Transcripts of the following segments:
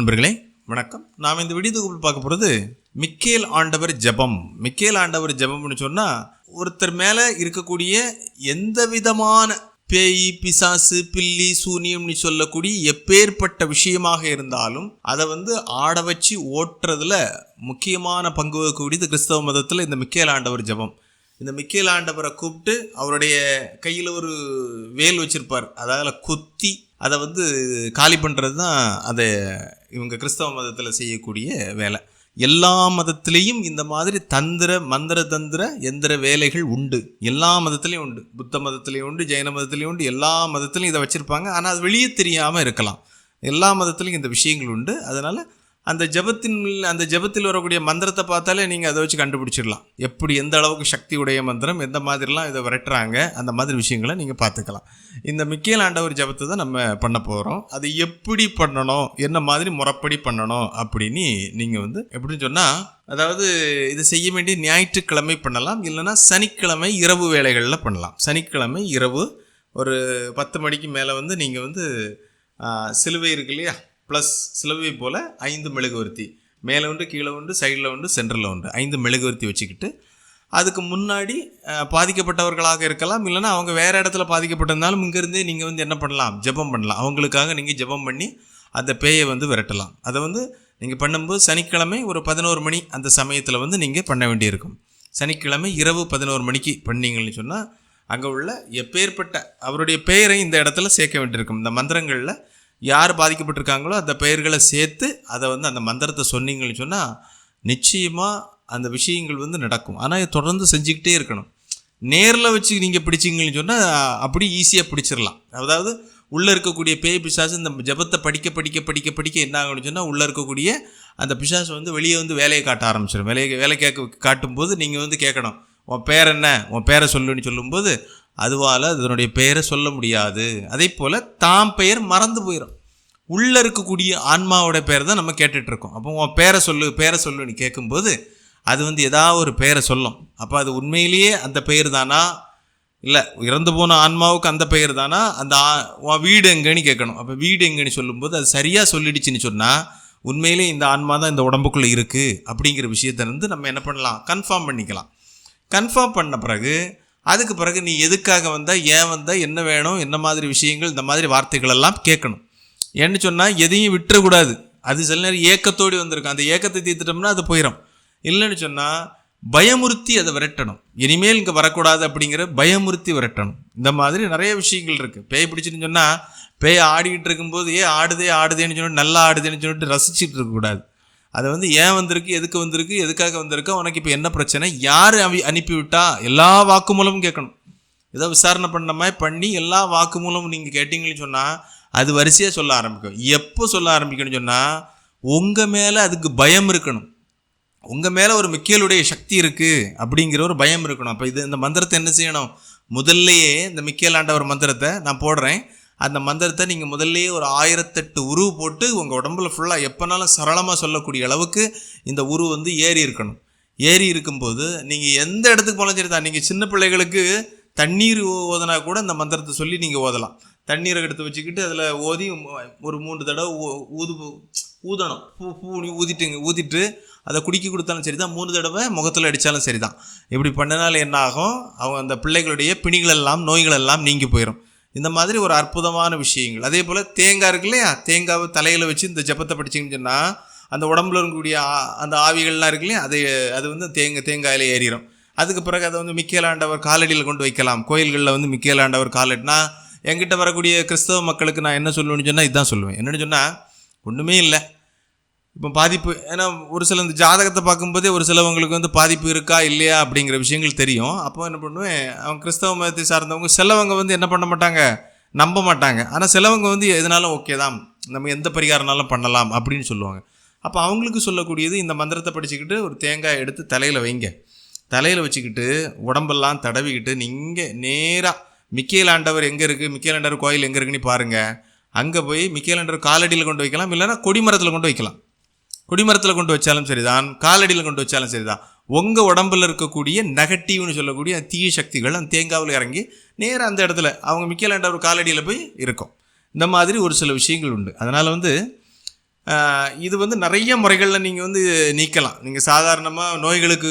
நண்பர்களே வணக்கம். நாம் இந்த வீடியோ தொகுப்பில் பார்க்க போகிறது மிக்கேல் ஆண்டவர் ஜெபம். மிக்கேல் ஆண்டவர் ஜெபம்னு சொன்னால் ஒருத்தர் மேலே இருக்கக்கூடிய எந்த விதமான பேய் பிசாசு பில்லி சூனியம்னு சொல்லக்கூடிய எப்பேற்பட்ட விஷயமாக இருந்தாலும் அதை வந்து ஆட வச்சு ஓட்டுறதுல முக்கியமான பங்கு வகிக்கக்கூடியது கிறிஸ்தவ மதத்தில் இந்த மிக்கேல் ஆண்டவர் ஜெபம். இந்த மிக்கேல் ஆண்டவரை கூப்பிட்டு அவருடைய கையில் ஒரு வேல் வச்சுருப்பார். அதால் குத்தி அதை வந்து காலி பண்ணுறது தான் அதை இவங்க கிறிஸ்தவ மதத்தில் செய்யக்கூடிய வேலை. எல்லா மதத்திலையும் இந்த மாதிரி தந்திர மந்திர தந்திர எந்திர வேலைகள் உண்டு. எல்லா மதத்துலேயும் உண்டு. புத்த மதத்துலேயும் உண்டு ஜெயின மதத்துலேயும் உண்டு. எல்லா மதத்துலையும் இதை வச்சுருப்பாங்க. ஆனால் அது வெளியே தெரியாமல் இருக்கலாம். எல்லா மதத்துலேயும் இந்த விஷயங்கள் உண்டு. அதனால் அந்த ஜபத்தின் அந்த ஜபத்தில் வரக்கூடிய மந்திரத்தை பார்த்தாலே நீங்கள் அதை வச்சு கண்டுபிடிச்சிடலாம். எப்படி எந்த அளவுக்கு சக்தி உடைய மந்திரம் எந்த மாதிரிலாம் இதை விரட்டுறாங்க அந்த மாதிரி விஷயங்களை நீங்கள் பார்த்துக்கலாம். இந்த மிக்கேல் ஆண்டவர் ஜபத்தை தான் நம்ம பண்ண போகிறோம் அது எப்படி பண்ணணும் என்ன மாதிரி முறைப்படி பண்ணணும் அப்படின்னு நீங்கள் வந்து எப்படின்னு சொன்னால் அதாவது இதை செய்ய வேண்டிய ஞாயிற்றுக்கிழமை பண்ணலாம். இல்லைன்னா சனிக்கிழமை இரவு வேலைகளில் பண்ணலாம். சனிக்கிழமை இரவு ஒரு பத்து மணிக்கு மேலே வந்து நீங்கள் வந்து சிலுவை இருக்கு இல்லையா? ப்ளஸ் சிலவை போல் ஐந்து மெழுகுவர்த்தி மேலே உண்டு கீழே உண்டு சைடில் உண்டு சென்டரில் உண்டு ஐந்து மெழுகுவர்த்தி வச்சுக்கிட்டு அதுக்கு முன்னாடி பாதிக்கப்பட்டவர்களாக இருக்கலாம். இல்லைன்னா அவங்க வேறு இடத்துல பாதிக்கப்பட்டிருந்தாலும் இங்கேருந்தே நீங்கள் வந்து என்ன பண்ணலாம்? ஜெபம் பண்ணலாம். அவங்களுக்காக நீங்கள் ஜெபம் பண்ணி அந்த பேயை வந்து விரட்டலாம். அதை வந்து நீங்கள் பண்ணும்போது சனிக்கிழமை ஒரு பதினோரு மணி அந்த சமயத்தில் வந்து நீங்கள் பண்ண வேண்டியிருக்கும். சனிக்கிழமை இரவு பதினோரு மணிக்கு பண்ணீங்கன்னு சொன்னால் அங்கே உள்ள எப்பேற்பட்ட அவருடைய பெயரை இந்த இடத்துல சேர்க்க வேண்டியிருக்கும். இந்த மந்திரங்களில் யார் பாதிக்கப்பட்டிருக்காங்களோ அந்த பெயர்களை சேர்த்து அதை வந்து அந்த மந்திரத்தை சொன்னீங்கன்னு சொன்னால் நிச்சயமாக அந்த விஷயங்கள் வந்து நடக்கும். ஆனால் தொடர்ந்து செஞ்சுக்கிட்டே இருக்கணும். நேரில் வச்சு நீங்கள் பிடிச்சிங்கன்னு சொன்னால் அப்படி ஈஸியாக பிடிச்சிடலாம் அதாவது உள்ளே இருக்கக்கூடிய பேய் பிசாசு இந்த ஜபத்தை படிக்க படிக்க படிக்க படிக்க என்ன ஆகும்னு சொன்னால் உள்ளே இருக்கக்கூடிய அந்த பிசாசு வந்து வெளியே வந்து வேலையை காட்ட ஆரம்பிச்சிடும் வேலையை வேலை கேட்க காட்டும்போது நீங்கள் வந்து கேட்கணும். உன் பேர் என்ன? உன் பேரை சொல்லுன்னு சொல்லும்போது அதுவால் அதனுடைய பெயரை சொல்ல முடியாது. அதே போல் தாம் பெயர் மறந்து போயிடும் உள்ளே இருக்கக்கூடிய ஆன்மாவோட பேர் தான் நம்ம கேட்டுட்டு இருக்கோம் அப்போ உன் பேரை சொல்லு பேரை சொல்லுன்னு கேட்கும்போது அது வந்து ஏதாவது ஒரு பெயரை சொல்லும். அப்போ அது உண்மையிலேயே அந்த பெயர் தானா? இல்லை இறந்து போன ஆன்மாவுக்கு அந்த பெயர் தானா? அந்த உன் வீடு எங்கேன்னு கேட்கணும். அப்போ வீடு எங்கேன்னு சொல்லும்போது அது சரியாக சொல்லிடுச்சுன்னு சொன்னால் உண்மையிலே இந்த ஆன்மா தான் இந்த உடம்புக்குள்ளே இருக்குது அப்படிங்கிற விஷயத்தை வந்து நம்ம என்ன பண்ணலாம்? கன்ஃபார்ம் பண்ணிக்கலாம். கன்ஃபார்ம் பண்ண பிறகு அதுக்கு பிறகு நீ எதுக்காக வந்தால் ஏன் வந்தால் என்ன வேணும் என்ன மாதிரி விஷயங்கள் இந்த மாதிரி வார்த்தைகளெல்லாம் கேட்கணும். ஏன்னு சொன்னால் எதையும் விட்டுறக்கூடாது. அது சில நேரம் ஏக்கத்தோடு வந்திருக்கும். அந்த ஏக்கத்தை தீர்த்துட்டோம்னா அது போயிடும் இல்லைன்னு சொன்னால் பயமுறுத்தி அதை விரட்டணும். இனிமேல் இங்கே வரக்கூடாது அப்படிங்கிற பயமுறுத்தி விரட்டணும். இந்த மாதிரி நிறைய விஷயங்கள் இருக்குது பேய் பிடிச்சின்னு சொன்னால் பேய் ஆடிக்கிட்டு இருக்கும்போது ஏ ஆடுதே ஆடுதேன்னு சொல்லிட்டு நல்லா ஆடுதேன்னு சொல்லிட்டு ரசிச்சுட்டு இருக்கக்கூடாது. அதை வந்து ஏன் வந்திருக்கு எதுக்கு வந்திருக்கு எதுக்காக வந்திருக்கு உனக்கு இப்போ என்ன பிரச்சனை? யார் அவி அனுப்பிவிட்டா? எல்லா வாக்குமூலமும் கேட்கணும். ஏதோ விசாரணை பண்ண மாதிரி பண்ணி எல்லா வாக்குமூலமும் நீங்கள் கேட்டிங்கன்னு சொன்னால் அது வரிசையாக சொல்ல ஆரம்பிக்கும். எப்போ சொல்ல ஆரம்பிக்கணும்னு சொன்னால் உங்கள் மேலே அதுக்கு பயம் இருக்கணும். உங்கள் மேலே ஒரு மிக்கேலுடைய சக்தி இருக்குது அப்படிங்கிற ஒரு பயம் இருக்கணும். அப்போ இது இந்த மந்திரத்தை என்ன செய்யணும்? முதல்லையே இந்த மிக்கேல் ஆண்டவர் மந்திரத்தை நான் போடுறேன். அந்த மந்திரத்தை நீங்கள் முதல்லையே ஒரு ஆயிரத்தெட்டு உருவு போட்டு உங்கள் உடம்புல ஃபுல்லாக எப்போனாலும் சரளமாக சொல்லக்கூடிய அளவுக்கு இந்த உரு வந்து ஏறி இருக்கணும். ஏறி இருக்கும்போது நீங்கள் எந்த இடத்துக்கு போனாலும் சரி தான் நீங்கள் சின்ன பிள்ளைகளுக்கு தண்ணீர் ஓதுனா கூட இந்த மந்திரத்தை சொல்லி நீங்கள் ஓதலாம். தண்ணீரை எடுத்து வச்சுக்கிட்டு அதில் ஓதி ஒரு மூன்று தடவை ஊது ஊதணும். பூ பூ ஊதிட்டுங்க ஊதிட்டு அதை குடிக்க கொடுத்தாலும் சரி தான் மூணு தடவை முகத்தில் அடித்தாலும் சரி தான் இப்படி பண்ணனால என்ன ஆகும்? அவங்க அந்த பிள்ளைகளுடைய பிணிகள் எல்லாம் நோய்கள் எல்லாம் நீங்கி போயிடும் இந்த மாதிரி ஒரு அற்புதமான விஷயங்கள். அதே போல் தேங்காய் இருக்கு இல்லையா? தேங்காவை தலையில் வச்சு இந்த ஜப்பத்தை படிச்சிங்கன்னு சொன்னால் அந்த உடம்புல இருக்கக்கூடிய ஆ- அந்த ஆவிகள்லாம் இருக்கு இல்லையா? அதை அது வந்து தேங்காய் தேங்காயில் ஏறிடும் அதுக்கு பிறகு அதை வந்து மிக்கேலாண்டவர் காலடியில் கொண்டு வைக்கலாம். கோயில்களில் வந்து மிக்கேலாண்டவர் காலடினா என்கிட்ட வரக்கூடிய கிறிஸ்தவ மக்களுக்கு நான் என்ன சொல்லுவேன்னு சொன்னால் இதுதான் சொல்லுவேன். என்னென்னு சொன்னால் ஒன்றுமே இல்லை. இப்போ பாதிப்பு ஏன்னா ஒரு சில இந்த ஜாதகத்தை பார்க்கும்போதே ஒரு சிலவங்களுக்கு வந்து பாதிப்பு இருக்கா இல்லையா அப்படிங்கிற விஷயங்கள் தெரியும். அப்போ என்ன பண்ணுவேன் அவங்க கிறிஸ்தவ மதத்தை சார்ந்தவங்க சிலவங்க வந்து என்ன பண்ண மாட்டாங்க? நம்ப மாட்டாங்க. ஆனால் சிலவங்க வந்து எதனாலும் ஓகே தான். நம்ம எந்த பரிகாரம்னாலும் பண்ணலாம் அப்படின்னு சொல்லுவாங்க. அப்போ அவங்களுக்கு சொல்லக்கூடியது இந்த மந்திரத்தை படிச்சுக்கிட்டு ஒரு தேங்காய் எடுத்து தலையில் வைங்க. தலையில் வச்சுக்கிட்டு உடம்பெல்லாம் தடவிக்கிட்டு நீங்கள் நேராக மிக்கேல் ஆண்டவர் எங்கே இருக்குது மிக்கேல் ஆண்டவர் கோயில் எங்கே இருக்குன்னு பாருங்கள் அங்கே போய் மிக்கேல் ஆண்டவர் காலடியில் கொண்டு வைக்கலாம். இல்லைன்னா கொடிமரத்தில் கொண்டு வைக்கலாம். கொடிமரத்தில் கொண்டு வச்சாலும் சரிதான். காலடியில் கொண்டு வச்சாலும் சரிதான். உங்கள் உடம்பில் இருக்கக்கூடிய நெகட்டிவ்னு சொல்லக்கூடிய தீய சக்திகள் அந்த தேங்காவில் இறங்கி நேராக அந்த இடத்துல அவங்க மிக்கலாண்ட காலடியில் போய் இருக்கும். இந்த மாதிரி ஒரு சில விஷயங்கள் உண்டு. அதனால் வந்து இது வந்து நிறைய முறைகளில் நீங்கள் வந்து நீக்கலாம். நீங்கள் சாதாரணமாக நோய்களுக்கு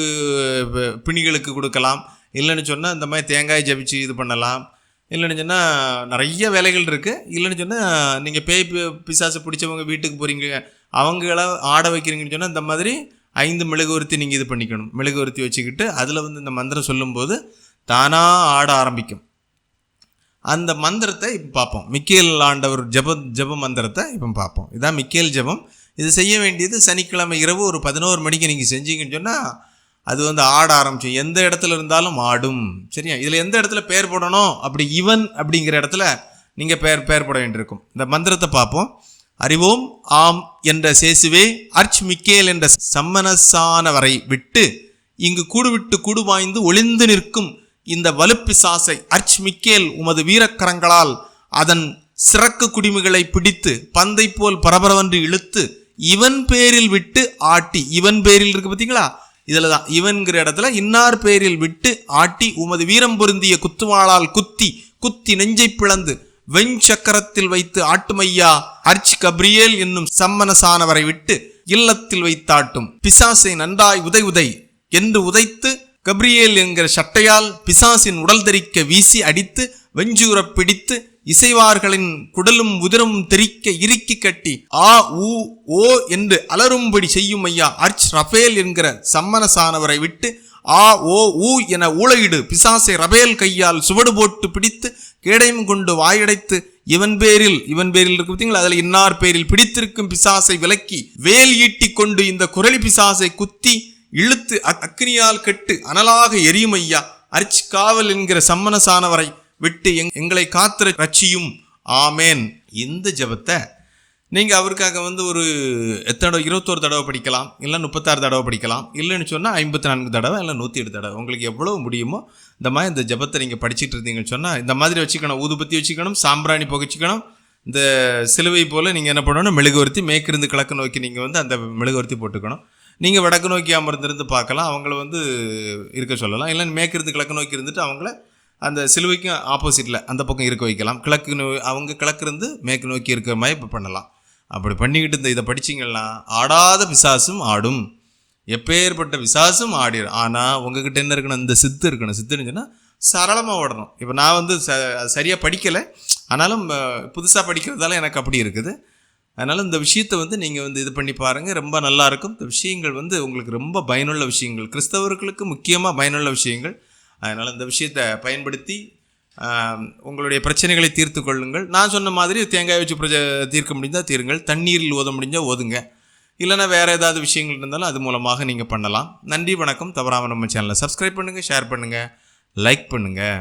பிணிகளுக்கு கொடுக்கலாம். இல்லைன்னு சொன்னால் இந்த மாதிரி தேங்காய் ஜபிச்சு இது பண்ணலாம். இல்லைன்னு சொன்னால் நிறைய வேலைகள் இருக்குது இல்லைன்னு சொன்னால் நீங்கள் பேய் பி- பிசாசு பிடிச்சவங்க வீட்டுக்கு போகிறீங்க அவங்கள ஆட வைக்கிறீங்கன்னு சொன்னால் இந்த மாதிரி ஐந்து மெழுகுவர்த்தி நீங்கள் இது பண்ணிக்கணும். மெழுகுவர்த்தி வச்சுக்கிட்டு அதில் வந்து இந்த மந்திரம் சொல்லும்போது தானாக ஆட ஆரம்பிக்கும். அந்த மந்திரத்தை இப்போ பார்ப்போம். மிக்கேல் ஆண்டவர் ஜப ஜெப மந்திரத்தை இப்போ பார்ப்போம். இதான் மிக்கேல் ஜெபம். இது செய்ய வேண்டியது சனிக்கிழமை இரவு ஒரு பதினோரு மணிக்கு நீங்கள் செஞ்சீங்கன்னு சொன்னால் அது வந்து ஆட ஆரம்பிச்சோம் எந்த இடத்துல இருந்தாலும் ஆடும். சரியா? இதில் எந்த இடத்துல பேர் போடணும்? அப்படி இவன் அப்படிங்கிற இடத்துல நீங்கள் பேர் பேர் போட வேண்டியிருக்கும். இந்த மந்திரத்தை பார்ப்போம். அறிவோம் ஆம் என்ற சேசுவே அர்ச் மிக்கேல் என்ற சம்மனசானவரை விட்டு இங்கு கூடுவிட்டு கூடுவாய்ந்து ஒளிந்து நிற்கும் இந்த வலுப்பிசாசை அர்ச் மிக்கேல் உமது வீரக்கரங்களால் அதன் சிறக்கு குடிமைகளை பிடித்து பந்தை போல் பரபரவென்று இழுத்து இவன் பேரில் விட்டு ஆட்டி இவன் பேரில் இருக்கு பார்த்தீங்களா? இதில் தான் இவன்கிற இடத்துல இன்னார் பேரில் விட்டு ஆட்டி உமது வீரம் பொருந்திய குத்துவாளால் குத்தி குத்தி நெஞ்சை பிளந்து வெஞ்சக்கரத்தில் வைத்து ஆட்டுமையா அர்ச் கப்ரியேல் என்னும் சம்மனசானவரை விட்டு இல்லத்தில் வைத்தாட்டும். பிசாசை நன்றாய் உதை உதை என்று உதைத்து கப்ரியேல் என்கிற சட்டையால் பிசாசின் உடல் தெறிக்க வீசி அடித்து வெஞ்சூரப் பிடித்து இசைவார்களின் குடலும் உதிரும் தெறிக்க இறுக்கி கட்டி ஆ ஊ ஓ என்று அலறும்படி செய்யும் ஐயா அர்ச் ரஃபேல் என்கிற சம்மனசானவரை விட்டு ஆ ஓ ஊ என ஊளையிடு பிசாசை ரபேல் கையால் சுவடு போட்டு பிடித்து கேடயம் கொண்டு வாயடைத்து இவன் பேரில் இவன் பேரில் இருக்கு பார்த்தீங்களா? அதில் இன்னார் பேரில் பிடித்திருக்கும் பிசாசை விலக்கி வேல் ஈட்டி கொண்டு இந்த குரளி பிசாசை குத்தி இழுத்து அக்- கெட்டு அனலாக எரியும் ஐயா அரிச்சு காவல் என்கிற சம்மனசானவரை விட்டு எங்- எங்களை காத்திர ரட்சியும். ஆமேன். இந்த ஜெபத்தை நீங்கள் அவருக்காக வந்து ஒரு எத்தனை தடவை இருபத்தோரு தடவை படிக்கலாம் இல்லை முப்பத்தாறு தடவை படிக்கலாம் இல்லைன்னு சொன்னால் ஐம்பத்தி நான்கு தடவை இல்லை நூற்றி எட்டு தடவை. உங்களுக்கு எவ்வளோ முடியுமோ இந்த மாதிரி இந்த ஜெபத்தை நீங்கள் படிச்சுட்டு இருந்தீங்கன்னு சொன்னால் இந்த மாதிரி வச்சுக்கணும் ஊதுபத்தி வச்சுக்கணும் சாம்பிராணி புகைச்சிக்கணும் இந்த சிலுவை போல் நீங்கள் என்ன பண்ணணும் மெழுகுவர்த்தி மேற்கிருந்து கிழக்கு நோக்கி நீங்கள் வந்து அந்த மெழுகுவர்த்தி போட்டுக்கணும். நீங்கள் வடக்கு நோக்கி அமர்ந்திருந்து பார்க்கலாம். அவங்கள வந்து இருக்க சொல்லலாம். இல்லை மேற்கிருந்து கிழக்கு நோக்கி இருந்துட்டு அவங்கள அந்த சிலுவைக்கும் ஆப்போசிட்டில் அந்த பக்கம் இருக்க வைக்கலாம். கிழக்கு நோ அவங்க கிழக்கு இருந்து மேற்கு நோக்கி இருக்கிற மாதிரி இப்போ பண்ணலாம். அப்படி பண்ணிக்கிட்டு இந்த இதை படிச்சிங்கன்னா ஆடாத விசாசும் ஆடும். எப்பேற்பட்ட விசாசும் ஆடிடும் ஆனால் உங்ககிட்ட என்ன இருக்கணும்? இந்த சித்து இருக்கணும். சித்துன்னு சொன்னால் சரளமாக ஓடணும். இப்போ நான் வந்து ச சரியாக படிக்கலை. ஆனாலும் புதுசாக படிக்கிறதால எனக்கு அப்படி இருக்குது. அதனால் இந்த விஷயத்தை வந்து நீங்கள் வந்து இது பண்ணி பாருங்கள் ரொம்ப நல்லாயிருக்கும் இந்த விஷயங்கள் வந்து உங்களுக்கு ரொம்ப பயனுள்ள விஷயங்கள். கிறிஸ்தவர்களுக்கு முக்கியமாக பயனுள்ள விஷயங்கள். அதனால் இந்த விஷயத்தை பயன்படுத்தி உங்களுடைய பிரச்சனைகளை தீர்த்து கொள்ளுங்கள். நான் சொன்ன மாதிரி தேங்காய் வச்சு பிரஜ தீர்க்க முடிந்தால் தீருங்கள். தண்ணீரில் ஓத முடிஞ்சால் ஓதுங்க. இல்லைன்னா வேறு ஏதாவது விஷயங்கள் இருந்தாலும் அது மூலமாக நீங்கள் பண்ணலாம். நன்றி வணக்கம். தவறாமல் நம்ம சேனலை சப்ஸ்கிரைப் பண்ணுங்கள் ஷேர் பண்ணுங்கள் லைக் பண்ணுங்கள்